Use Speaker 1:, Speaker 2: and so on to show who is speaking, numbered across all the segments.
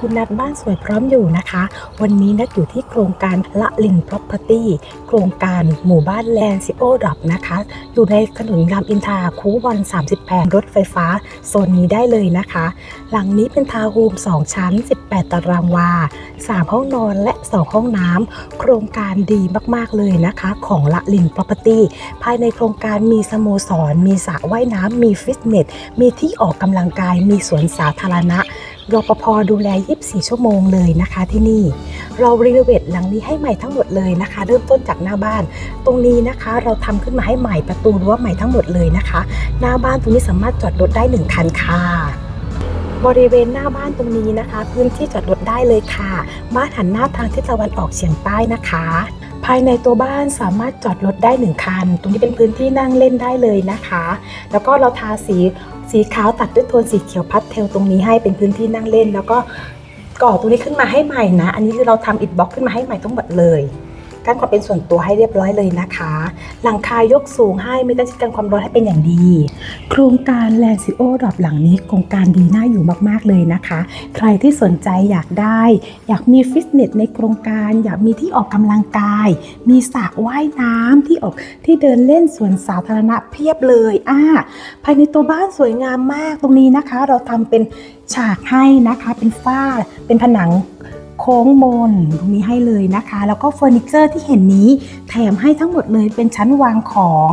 Speaker 1: คุณนัดบ้านสวยพร้อมอยู่นะคะ วันนี้นัดอยู่ที่โครงการละลิน Property โครงการหมู่บ้านแลนซิโอดับนะคะ อยู่ในถนนรามอินทราคูวัน 38 รถไฟฟ้า โซนนี้ได้เลยนะคะ หลังนี้เป็นทาวน์โฮม 2 ชั้น 18 ตารางวา 3 ห้องนอนและ 2 ห้องน้ำ โครงการดีมากๆเลยนะคะ ของละลิน Property ภายในโครงการมีสโมสร มีสระว่ายน้ำมีฟิตเนส มีที่ออกกำลังกาย มีสวนสาธารณะ รปภดูแล 24 ชั่วโมงเลยนะคะที่นี่ เรารีโนเวทหลังนี้ให้ใหม่ทั้งหมดเลยนะคะ เริ่มต้นจากหน้าบ้าน ตรงนี้นะคะ เราทำขึ้นมาให้ใหม่ประตูรั้วใหม่ทั้งหมดเลยนะคะ หน้าบ้านตรงนี้สามารถจอดรถได้หนึ่งคันค่ะบริเวณหน้าบ้านตรงนี้นะคะ พื้นที่จอดรถได้เลยค่ะ บ้านหันหน้าทางทิศตะวันออกเฉียงใต้นะคะ ภายในตัวบ้านสามารถจอดรถได้หนึ่งคัน ตรงนี้เป็นพื้นที่นั่งเล่นได้เลยนะคะ แล้วก็เราทาสี สีขาวตัดด้วยโทนสีเขียวพัดเทลตรงนี้ให้เป็นพื้นที่นั่งเล่น แล้วก็ก่อตรงนี้ขึ้นมาให้ใหม่นะ อันนี้คือเราทำอิฐบล็อกขึ้นมาให้ใหม่ทั้งหมดเลย กั้นความเป็นส่วนตัวให้เรียบร้อยเลยนะคะ หลังคายกสูงให้ไม่ต้องชิดกันความร้อนให้เป็นอย่างดี โครงการแลนซิโอดรอปหลังนี้โครงการดีน่าอยู่มากๆเลยนะคะ ใครที่สนใจอยากได้ อยากมีฟิตเนสในโครงการอยากมีที่ออกกำลังกาย มีสระว่ายน้ำที่ออกที่เดินเล่นสวนสาธารณะเพียบเลยอ่าภายในตัวบ้านสวยงามมากตรงนี้นะคะ เราทำเป็นฉากให้นะคะเป็นฝ้าเป็นผนัง โค้งมนตรงนี้ให้เลยนะคะ แล้วก็เฟอร์นิเจอร์ที่เห็นนี้แถมให้ทั้งหมดเลยเป็นชั้นวางของ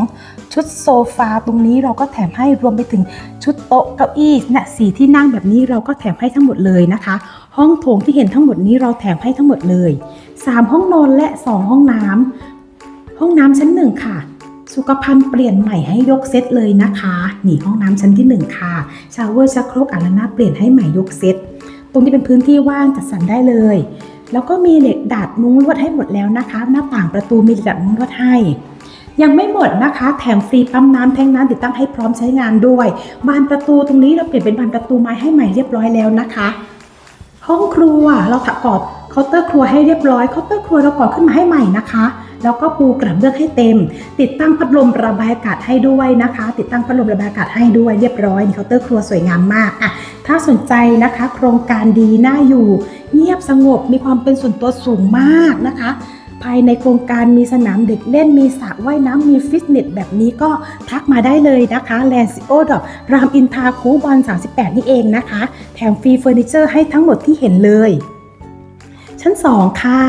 Speaker 1: ชุดโซฟาตรงนี้เราก็แถมให้รวมไปถึงชุดโต๊ะเก้าอี้นะสีที่นั่งแบบนี้เราก็แถมให้ทั้งหมดเลยนะคะ ห้องโถงที่เห็นทั้งหมดนี้เราแถมให้ทั้งหมดเลย 3 ห้องนอนและ 2 ห้องน้ำห้องน้ำชั้นหนึ่งค่ะสุขภัณฑ์เปลี่ยนใหม่ให้ยกเซตเลยนะคะ นี่ห้องน้ำชั้นที่ 1 ค่ะ ชาวเวอร์ชักโครกอางล้านาเปลี่ยนให้ใหม่ยกเซต ตรงนี้เป็นพื้นที่ว่างจัดสรรได้เลย แล้วก็มีเหล็กดัดมุ้งลวดให้หมดแล้วนะคะ หน้าต่างประตูมีเหล็กดัดมุ้งลวดให้ ยังไม่หมดนะคะ แถมฟรีปั๊มน้ำแทงน้ำติดตั้งให้พร้อมใช้งานด้วย บานประตูตรงนี้เราเปลี่ยนเป็นบานประตูไม้ให้ใหม่เรียบร้อยแล้วนะคะ ห้องครัวเราถักกอดเคาน์เตอร์ครัวให้เรียบร้อยเคาน์เตอร์ครัวเราก่อขึ้นมาให้ใหม่นะคะ แล้วก็ปูกระเบื้องให้เต็ม ติดตั้งพัดลมระบายอากาศให้ด้วยนะคะ ติดตั้งพัดลมระบายอากาศให้ด้วยเรียบร้อยเคาน์เตอร์ครัวสวยงามมากอะถ้าสนใจนะคะ โครงการดีน่าอยู่ เงียบสงบมีความเป็นส่วนตัวสูงมากนะคะภายในโครงการมีสนามเด็กเล่นมีสระว่ายน้ำมีฟิตเนสแบบนี้ก็ทักมาได้เลยนะคะแลนซิโอดอกรามอินทาคูบอล 38 นี่เองนะคะ แถมฟรีเฟอร์นิเจอร์ให้ทั้งหมดที่เห็นเลย ชั้น 2 ค่ะ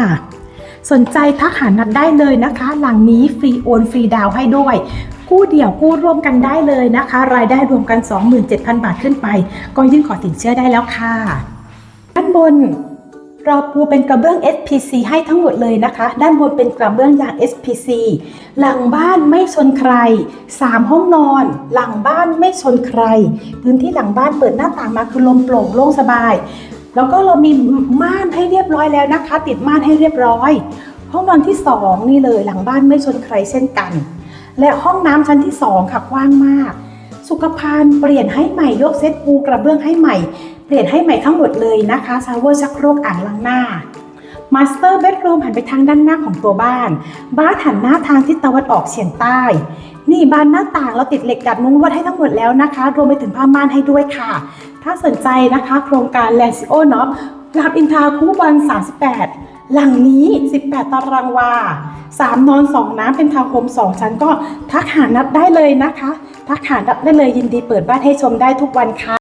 Speaker 1: สนใจทักหานัดได้เลยนะคะ หลังนี้ฟรีโอนฟรีดาวให้ด้วย กู้เดี่ยวกู้ร่วมกันได้เลยนะคะ รายได้รวมกัน 27,000 บาทขึ้นไป ก็ยื่นขอสินเชื่อได้แล้วค่ะด้านบนเราปูเป็นกระเบื้อง SPC ให้ทั้งหมดเลยนะคะ ด้านบนเป็นกระเบื้องยาง SPC หลังบ้านไม่ชนใคร 3 ห้องนอน หลังบ้านไม่ชนใคร พื้นที่หลังบ้านเปิดหน้าต่างมาคือลมโปร่งโล่งสบาย แล้วก็เรามีม่านให้เรียบร้อยแล้วนะคะ ติดม่านให้เรียบร้อย ห้องนอนที่ 2 นี่เลยหลังบ้านไม่ชนใครเช่นกัน และห้องน้ำชั้นที่ 2 ค่ะกว้างมาก สุขภัณฑ์เปลี่ยนให้ใหม่ยกเซตปูกระเบื้องให้ใหม่ เปลี่ยนให้ใหม่ทั้งหมดเลยนะคะชาวเวอร์ชักโครกอ่างล้างหน้ามาสเตอร์เบดรูมหันไปทางด้านหน้าของตัวบ้าน บ้านหันหน้าทางทิศตะวันออกเฉียงใต้ นี่บานหน้าต่างเราติดเหล็กดัดมุ้งลวดให้ทั้งหมดแล้วนะคะ รวมไปถึงผ้าม่านให้ด้วยค่ะ ถ้าสนใจนะคะโครงการแลนซิโอเนาะรามอินทาคูบอล38 หลังนี้ 18 ตารางวา 3 นอน 2 น้ำเป็นทาวน์โฮม 2 ชั้นก็ทักหานัดได้เลยนะคะ ทักหานัดได้เลยยินดีเปิดบ้านให้ชมได้ทุกวันค่ะ